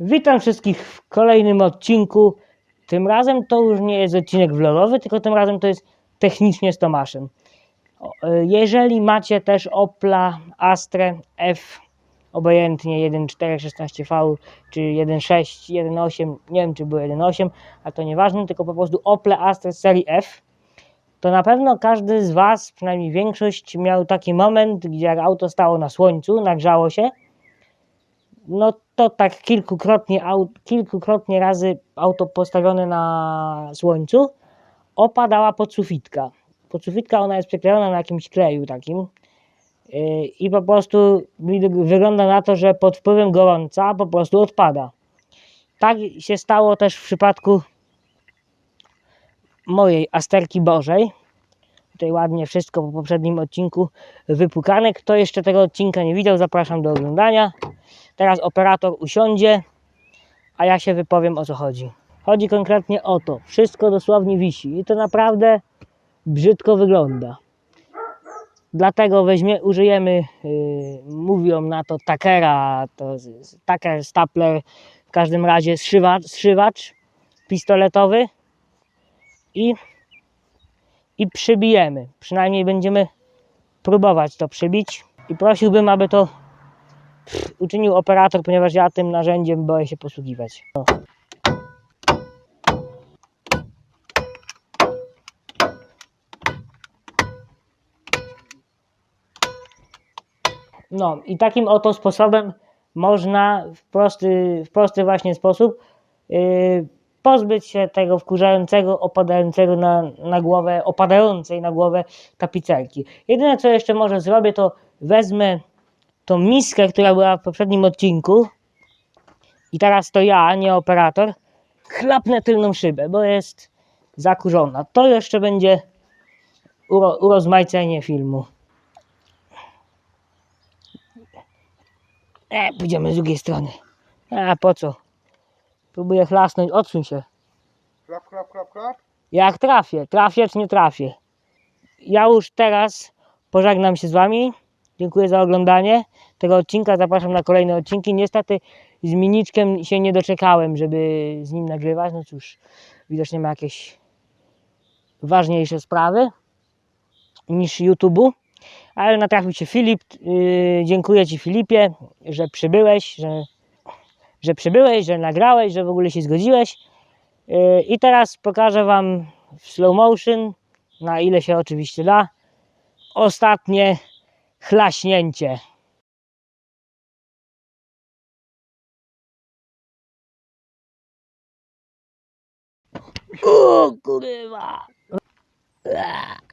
Witam wszystkich w kolejnym odcinku. Tym razem to już nie jest odcinek vlogowy, tylko tym razem to jest technicznie z Tomaszem. E, Jeżeli macie też Opla Astra F, obojętnie 1.4 16V czy 1.6, 1.8, nie wiem czy był 1.8, a to nieważne, tylko po prostu Opla Astra z serii F, to na pewno każdy z Was, przynajmniej większość, miał taki moment, gdzie jak auto stało na słońcu, nagrzało się, no to tak kilkukrotnie, kilkukrotnie razy auto postawione na słońcu opadała podsufitka. Podsufitka ona jest przyklejona na jakimś kleju takim yy, i po prostu wygląda na to, że pod wpływem gorąca po prostu odpada. Tak się stało też w przypadku mojej Asterki Bożej. Tutaj ładnie wszystko po poprzednim odcinku wypukane. Kto jeszcze tego odcinka nie widział, zapraszam do oglądania. Teraz operator usiądzie, a ja się wypowiem o co chodzi. Chodzi konkretnie o to. Wszystko dosłownie wisi i to naprawdę brzydko wygląda. Dlatego weźmie, użyjemy, yy, mówią na to takera, to taker, stapler, w każdym razie zszywacz, zszywacz pistoletowy i, i przybijemy. Przynajmniej będziemy próbować to przybić i prosiłbym, aby to uczynił operator, ponieważ ja tym narzędziem boję się posługiwać. O. No i takim oto sposobem można w prosty, w prosty właśnie sposób yy, pozbyć się tego wkurzającego, opadającego na, na głowę, opadającej na głowę tapicerki. Jedyne co jeszcze może zrobię, to wezmę tą miskę, która była w poprzednim odcinku i teraz to ja, nie operator, chlapnę tylną szybę, bo jest zakurzona. To jeszcze będzie uro, urozmaicenie filmu. E, pójdziemy z drugiej strony. A po co? Próbuję chlasnąć, odsuń się. Klap, klap, klap, klap. Jak trafię, trafię czy nie trafię. Ja już teraz pożegnam się z Wami. Dziękuję za oglądanie tego odcinka. Zapraszam na kolejne odcinki. Niestety z Miniczkiem się nie doczekałem, żeby z nim nagrywać. No cóż, widocznie ma jakieś ważniejsze sprawy niż YouTube'u. Ale natrafił się Filip. Yy, dziękuję Ci Filipie, że przybyłeś, że, że przybyłeś, że nagrałeś, że w ogóle się zgodziłeś. Yy, I teraz pokażę Wam w slow motion, na ile się oczywiście da, ostatnie chlaśnięcie. O kurwa!